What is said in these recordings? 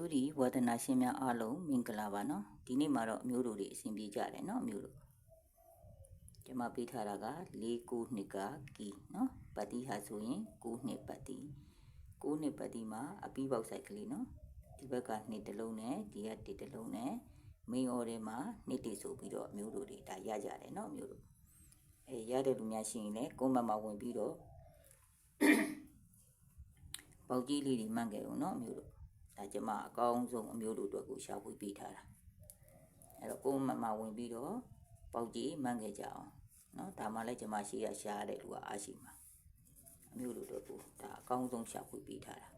မျိုးဒီဝဒနာရှင်များအားလုံးမင်္ဂလာပါနော်ဒီနေ့မှာတော့အမျိုးတို့တွေအဆင်ပြေကြတယ်နော်အမျိုးတို့ကျွန်မပေးထားတာက၄ခုနှစ်ကကီနော်ပတ်တိဟာဆိုရင်9နှစ်ပတ်တိ9နှစ်ပတ်တိမှာအပီးပေါက်ဆိုင်ကလေးနော်ဒီဘက်ကနှစ်တစ်လုံးနဲ့ဒီကတစ်တစ်လုံးနဲ့မင်းအော်ထဲမှာနှစ်တိဆိုပြီးတော့အမျိုးတို့တွေဒါရကြတယ်နော်အမျိုးတို့အဲရတဲ့လူများရှိရင်လည်းကိုမမဝင်ပြီးတော့ပေါက်ကြီးလေးတွေမှန်ခဲ့အောင်နော်အမျိုးတို့ ဒါကျမအကောင်းဆုံးအမျိုးလိုအတွက်ကိုရှာဖွေပေးထားတာအဲ့တော့ကိုယ်မမဝင်ပြီးတော့ပေါက်ကြီးမှန်းခဲ့ကြအောင်နော်ဒါမှလည်းကျမရှိရရှာတဲ့လူကအားရှိမှာအမျိုးလိုတော့ကိုဒါအကောင်းဆုံးရှာဖွေပေးထားတာ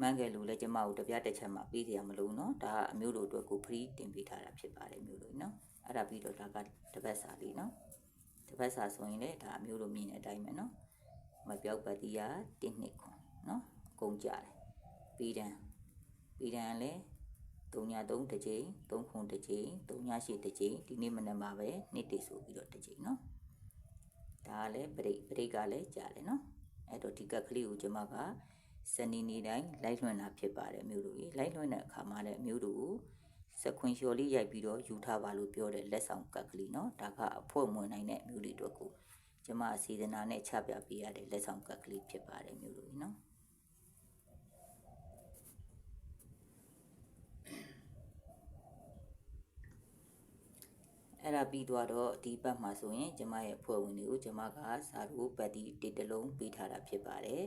မှန်းခဲ့လို့လည်းကျမတို့တပြားတစ်ချက်မှပေးစရာမလိုနော်ဒါကအမျိုးလိုအတွက်ကို free တင်ပေးထားတာဖြစ်ပါတယ်မျိုးလိုနော်အဲ့ဒါပြီးတော့ဒါကတပတ်စာလေးနော်တပတ်စာဆိုရင်လည်းဒါအမျိုးလိုမြင်တဲ့အတိုင်းပဲနော်မပြောက်ပတိယ1နှစ်ခွန်နော်အကုန်ကြတယ် ပီဒံပီဒံလည်း၃ည၃တစ်ကြိမ်၃ခုတစ်ကြိမ်၃ညရှိတစ်ကြိမ်ဒီနေ့မနက်မှာပဲနေ့တိဆိုပြီးတော့တစ်ကြိမ်နော်ဒါကလည်းပရိပရိကလည်းကြားတယ်နော်အဲ့တော့ဒီကက်ကလေးကိုကျွန်မကစနေနေ့တိုင်းလိုက်လွှင့်တာဖြစ်ပါတယ်မျိုးတို့ကြီးလိုက်လွှင့်တဲ့အခါမှာလည်းမျိုးတို့ကိုစခွင်လျှော်လေးရိုက်ပြီးတော့ယူထားပါလို့ပြောတဲ့လက်ဆောင်ကက်ကလေးနော်ဒါကအဖွင့်ဝင်နိုင်တဲ့မျိုးလေးတို့ကိုကျွန်မအစီအစဉ်နာနဲ့ချပြပေးရတဲ့လက်ဆောင်ကက်ကလေးဖြစ်ပါတယ်မျိုးတို့ကြီးနော် အဲ့ဒါပြီးသွားတော့ဒီဘက်မှာဆိုရင်ကျမရဲ့ဖွဲ့ဝင်တွေကိုကျမကစာရိုးပတ်တီတစ်တလုံးပေးထားတာဖြစ်ပါတယ်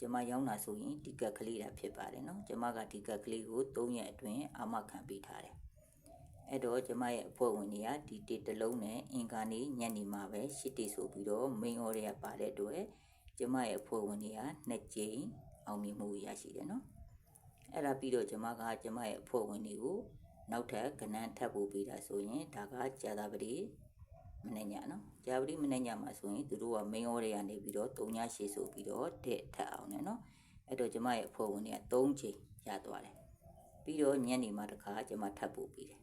ကျမရောင်းတာဆိုရင်ဒီကက်ကလေးတာဖြစ်ပါတယ်နော်ကျမကဒီကက်ကလေးကို3ရက်အတွင်းအာမခံပေးထားတယ်အဲ့တော့ကျမရဲ့အဖွဲ့ဝင်တွေကဒီတစ်တလုံးနဲ့အင်္ဂါနေ့ညနေမှာပဲရှစ်တီဆိုပြီးတော့ main order ရပါတဲ့အတွက်ကျမရဲ့အဖွဲ့ဝင်တွေကနှစ်ကြိမ်အောင်မြင်မှုရရှိတယ်နော်အဲ့ဒါပြီးတော့ကျမကကျမရဲ့အဖွဲ့ဝင်တွေကို နောက်ထပ်ကဏ္ဍထပ်ဖို့ပေးတာဆိုရင်ဒါကကြာသာပတိမနေ့ညနော်ကြာပတိမနေ့ညမှာဆိုရင်သူတို့က main order ရနေပြီးတော့3ညရှေ့ဆိုပြီးတော့တဲ့ထပ်အောင်နော်အဲ့တော့ကျမရဲ့အဖွဲ့ဝင်တွေက3ချိန်ရသွားတယ်ပြီးတော့ညနေမှာတစ်ခါကျမထပ်ဖို့ပေးတယ်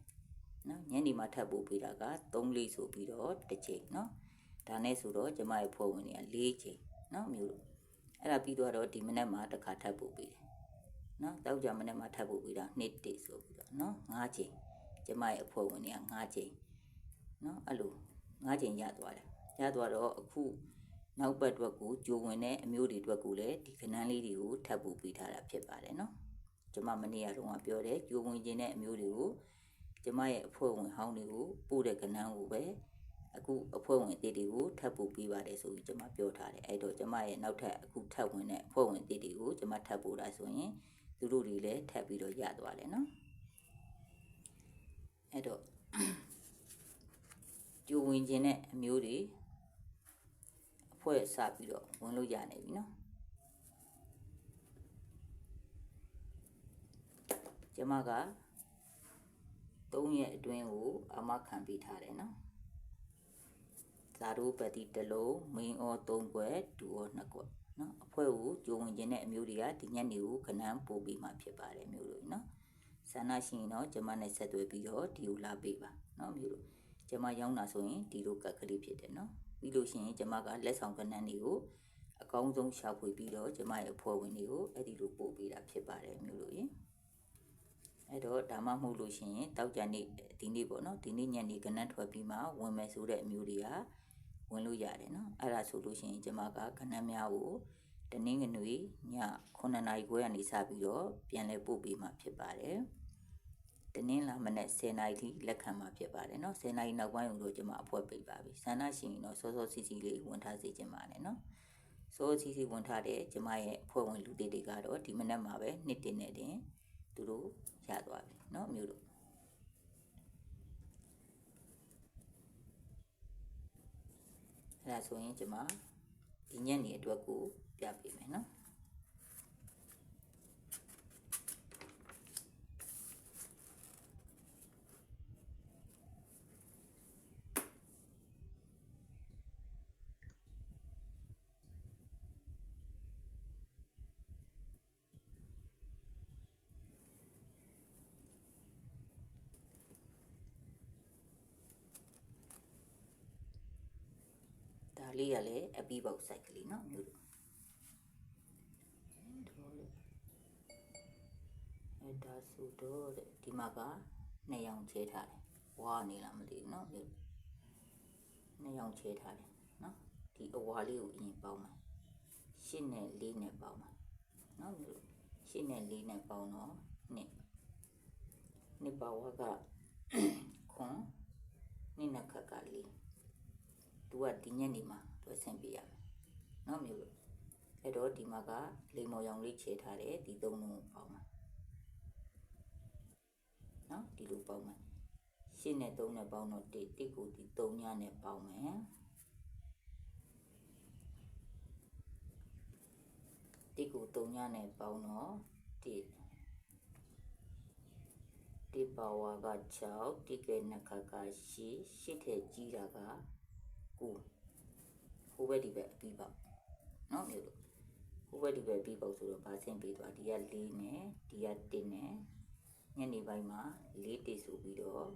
နော်ညနေမှာထပ်ဖို့ပေးတာက3လေးဆိုပြီးတော့တစ်ချိန်နော်ဒါနဲ့ဆိုတော့ကျမရဲ့ဖွဲ့ဝင်တွေက4ချိန်နော်မျိုးလို့အဲ့ဒါပြီးတော့ဒီမနေ့မှာတစ်ခါထပ်ဖို့ပေးတယ် နော်တောက်ကြမနေ့မှာထပ်ဖို့ပေးတာ2တိဆိုပြီးတော့နော်5ချိန်ကျမရဲ့အဖွဲ့ဝင်တွေက5ချိန်နော်အဲ့လို5ချိန်ရသွားတယ်ရသွားတော့အခုနောက်ပတ်အတွက်ကိုကြိုဝင်တဲ့အမျိုးတွေအတွက်ကိုလည်းဒီခဏန်းလေးတွေကိုထပ်ဖို့ပေးထားတာဖြစ်ပါတယ်နော်ကျမမနေ့ကတော့ပြောတယ်ကြိုဝင်ခြင်းတဲ့အမျိုးတွေကိုကျမရဲ့အဖွဲ့ဝင်ဟောင်းတွေကိုပို့တဲ့ကဏ္ဍကိုပဲအခုအဖွဲ့ဝင်အသစ်တွေကိုထပ်ပို့ပေးပါတယ်ဆိုပြီးကျွန်မပြောထားတယ်အဲ့တော့ကျွန်မရဲ့နောက်ထပ်အခုထပ်ဝင်တဲ့အဖွဲ့ဝင်အသစ်တွေကိုကျွန်မထပ်ပို့တာဆိုရင် သူတို့တွေလည်းထပ်ပြီးတော့ရသွားတယ်နော်အဲ့တော့ကြိုဝင်ခြင်းတဲ့အမျိုးတွေအဖွဲ့စပြီးတော့ဝင်လို့ရနေပြီနော်ကျွန်မက3ရက်အတွင်းကိုအမခံပေးထားတယ်နော်ဇာတို့ပတိတလုံးမင်းအော3ခွက်ဒူအော2ခွက် နော်အဖွဲ့ကိုကြိုဝင်ခြင်းတဲ့အမျိုးတွေကဒီညနေကိုခဏန်းပို့ပြီးမှဖြစ်ပါတယ်မျိုးတို့နော်ဆန္ဒရှိရင်တော့ကျမနဲ့ဆက်သွယ်ပြီးတော့ဒီကိုလာပေးပါနော်မျိုးတို့ကျမရောင်းတာဆိုရင်ဒီလိုကက်ကလေးဖြစ်တယ်နော်ပြီးလို့ရှိရင်ကျမကလက်ဆောင်ကဏ္ဍတွေကိုအကောင်းဆုံးရှာဖွေပြီးတော့ကျမရဲ့အဖွဲ့ဝင်တွေကိုအဲ့ဒီလိုပို့ပေးတာဖြစ်ပါတယ်မျိုးတို့ရေအဲ့တော့ဒါမှမဟုတ်လို့ရှိရင်တောက်ကြနေ့ဒီနေ့ပေါ့နော်ဒီနေ့ညနေကနန်းထွက်ပြီးမှဝင်မယ်ဆိုတဲ့အမျိုးတွေက ဝင်လို့ရတယ်နော်အဲ့ဒါဆိုလို့ရှိရင်ကျွန်မကခဏများကိုတနင်္ဂနွေည9နာရီခွဲကနေစပြီးတော့ပြန်လဲပို့ပေးမှာဖြစ်ပါတယ်တနင်္လာမနေ့10နာရီထိလက်ခံမှာဖြစ်ပါတယ်နော်10နာရီနောက်ပိုင်းတို့ကျွန်မအဖွဲ့ပိတ်ပါပြီဆန္ဒရှင်ရင်တော့စောစောစီစီလေးဝင်ထားစေချင်ပါတယ်နော်စောစီစီဝင်ထားတဲ့ကျွန်မရဲ့အဖွဲ့ဝင်လူတွေတွေကတော့ဒီမနေ့မှာပဲနှစ်တင်နေတင်သူတို့ရသွားပြီနော်မျိုးတို့ ဆိုရင်ကျမဒီညနေအတွက်ကိုပြပေးမယ်เလေးရလဲအပီးပေါက်ဆိုင်ကလေးနော်မျိုးတို့တော်လေအဲဒါဆိုတော့ဒီမှာကနှစ်ရောင်ချဲထားတယ်ဝါနေလားမသိဘူးနော်မျိုးနှစ်ရောင်ချဲထားတယ်နော်ဒီအဝါလေးကိုအရင်ပေါင်းမှာရှင်းနဲ့လေးနဲ့ပေါင်းမှာနော်မျိုးရှင်းနဲ့လေးနဲ့ပေါင်းတော့နှစ်နှစ်ပါဝကခွန်နှစ်နှစ်ခက်ကလေး သူကဒီညက်နေမှာသူအဆင်ပြေရမယ်နော်မျိုးလို့အဲ့တော့ဒီမှာကလေမော်ရောင်လေးခြေထားတယ်ဒီသုံးလုံးပေါင်းမှာနော်ဒီလိုပေါင်းမှာရှင်းနဲ့သုံးနဲ့ပေါင်းတော့တစ်တစ်ကိုဒီသုံးညနဲ့ပေါင်းမယ်တစ်ကိုသုံးညနဲ့ပေါင်းတော့တစ်တစ်ပါဝါက6တစ်ကဲနှစ်ခါက8 8ထဲကြီးတာက 9ဟိုဘက်ဒီဘက်အပြီးပေါက်နော်မျိုးလို့ဟိုဘက်ဒီဘက်ပြီးပေါက်ဆိုတော့ဘာဆင့်ပြီးသွားဒီက4နဲ့ဒီက1နဲ့ညနေပိုင်းမှာလေးတေဆိုပြီးတော့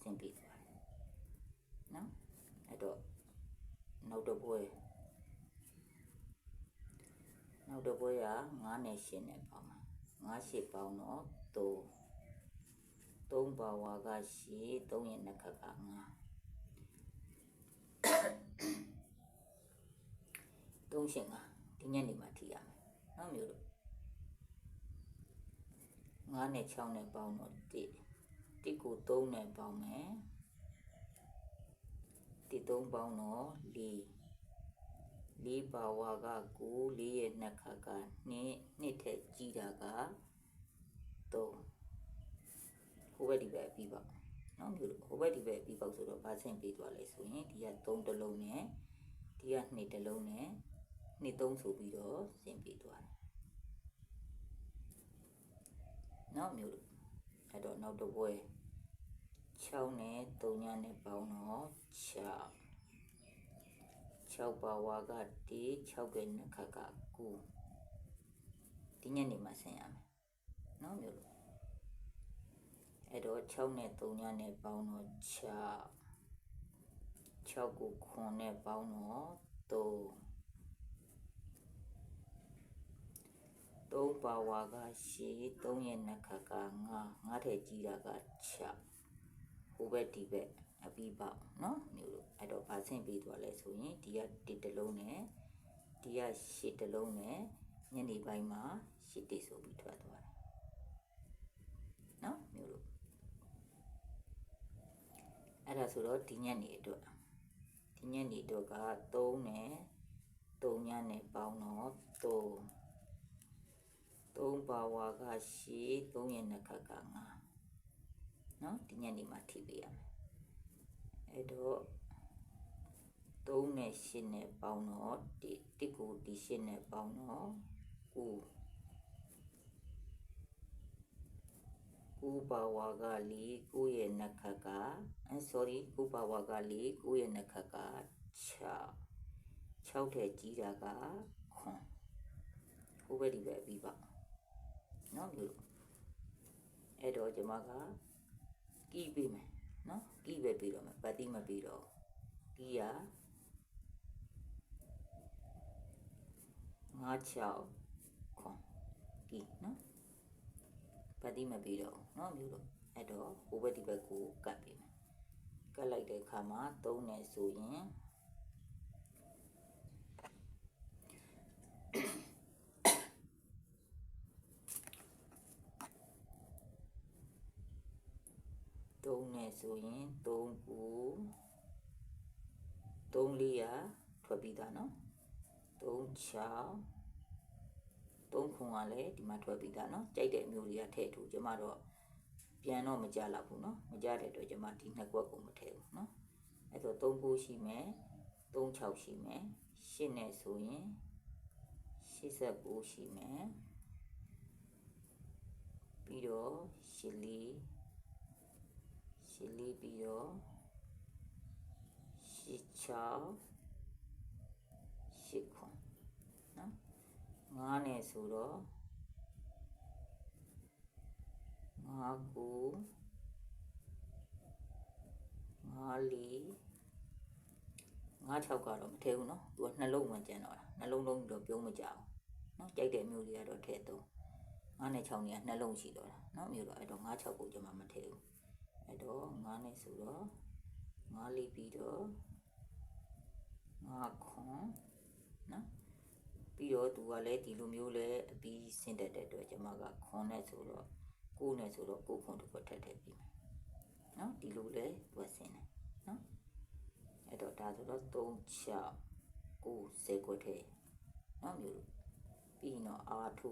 ဆင်ပြေသွားတယ်နော်အဲ့တော့နောက်တစ်ပွဲနောက်တစ်ပွဲက9နဲ့10နဲ့ပေါင်းမှာ9 10ပေါင်းတော့3 3ပါဝါက10 3ရဲ့နှစ်ခက်က9 3ရှင်ကဒီညနေမှာထိရမယ်နော်မျိုးတို့9နဲ့6နဲ့ပေါင်းတော့1 1ကို3နဲ့ပေါင်းမယ်1 3ပေါင်းတော့4 4ပါဝါက9 4ရဲ့နှစ်ခါက2နှစ်ထက်ကြီးတာက3ဟိုဘက်ဒီဘက်ပြီးပါနော်မျိုးဟိုဘက်ဒီဘက်ပြီးပေါ့ဆိုတော့ဗာဆင့်ပြီးသွားလဲဆိုရင်ဒီက3တလုံးနဲ့ဒီက2တလုံးနဲ့ 2 3ဆိုပြီးတော့ဆင့်ပြီးသွားတယ်နော်မျိုးတို့အဲ့တော့နောက်တစ်ပွဲ6နဲ့3ညနဲ့ပေါင်းတော့6 6ပါဝါက1 6ကနှစ်ခါက9ဒီညနေမှာဆင်ရမယ်နော်မျိုးတို့အဲ့တော့6နဲ့3ညနဲ့ပေါင်းတော့6 6ကိုခွန်နဲ့ပေါင်းတော့3 3 ပါဝါကရှည်3ရဲ့နှစ်ခါက9 9ထဲကြီးတာက6ဟိုဘက်ဒီဘက်အပြီးပေါက်နော်မျိုးလို့အဲ့တော့ဗာဆင့်ပြီးသွားလဲဆိုရင်ဒီက1တလုံးနဲ့ဒီက8တလုံးနဲ့ညနေပိုင်းမှာ8တိဆိုပြီးထွက်သွားတယ်နော်မျိုးလို့အဲ့ဒါဆိုတော့ဒီညနေအတွက်ဒီညနေအတွက်က3နဲ့3ညနဲ့ပေါင်းတော့3 3ပါဝါကရှည်3ရဲ့နှစ်ခါက9เนาะဒီညနေမှာထိပေးရမယ်အဲ့တော့3နဲ့8နဲ့ပေါင်းတော့1 1ကိုဒီ8နဲ့ပေါင်းတော့9 9ပါဝါက4 9ရဲ့နှစ်ခါကအဲ sorry 9ပါဝါက4 9ရဲ့နှစ်ခါက6 6ထဲကြီးတာကခွန်ဟိုဘက်ဒီဘက်ပြီးပါ နော်မျိုးအဲ့တော့ကျွန်မကကီးပေးမယ်နော်ကီးပဲပေးတော့မယ်ပတ်တိမပေးတော့ကီးရငါးချောက်ခွန်ကီးနော်ပတ်တိမပေးတော့နော်မျိုးလို့အဲ့တော့ဟိုဘက်ဒီဘက်ကိုကတ်ပေးမယ်ကတ်လိုက်တဲ့အခါမှာသုံးနေဆိုရင်3နဲ့ ဆိုရင်3ခု3လေးရထွက်ပြီးသားနော်3 6 3ခုကလည်းဒီမှာထွက်ပြီးသားနော်ကြိုက်တဲ့မျိုးတွေကထည့်ထူကျမတော့ပြန်တော့မကြတော့ဘူးနော်မကြတဲ့အတွက်ကျမဒီနှစ်ကွက်ကိုမထည့်ဘူးနော်အဲ့တော့3ခုရှိမယ်3 6ရှိမယ်8နဲ့ဆိုရင်89ရှိမယ်ပြီးတော့8လေး ရှင်းလေးပြီးတော့ရှစ်ချောင်းရှစ်ခွန်နော်ငါးနဲ့ဆိုတော့ငါးကိုငါးလေးငါး၆ကတော့မထဲဘူးနော်သူကနှလုံးဝင်ကျန်တော့တာနှလုံးလုံးပြီးတော့ပြုံးမကြအောင်နော်ကြိုက်တဲ့မျိုးတွေကတော့ထဲတော့ငါးနဲ့၆နေကနှလုံးရှိတော့တာနော်မျိုးတော့အဲ့တော့ငါး၆ကိုကျွန်မမထဲဘူး အဲ့တော့9နဲ့ဆိုတော့9လေးပြီးတော့9ခွန်နော်ပြီးတော့သူကလည်းဒီလိုမျိုးလဲအပြီးဆင့်တက်တဲ့အတွက်ကျွန်မကခွန်နဲ့ဆိုတော့ကိုနဲ့ဆိုတော့ကိုခွန်တစ်ခွက်ထပ်ထည့်ပြီးမယ်နော်ဒီလိုလဲသူကဆင်းတယ်နော်အဲ့တော့ဒါဆိုတော့3 6 9 10ခွက်ထည့်နော်မျိုးပြီးရင်တော့အာထု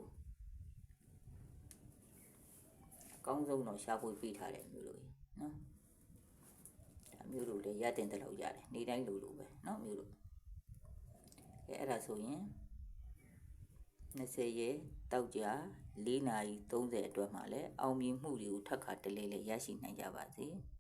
အကောင်းဆုံးတော့ရှားပွေပေးထားတယ်မျိုးလို့ နော်ဒါမျိုးလို့လည်းရတင်တဲ့လောက်ရတယ်နေတိုင်းလိုလိုပဲနော်မျိုးလို့အဲအဲ့ဒါဆိုရင်20ရက်တောက်ကြ4နာရီ30အတွက်မှလည်းအောင်မြင်မှုတွေကိုထပ်ခါတလဲလဲရရှိနိုင်ကြပါစေ။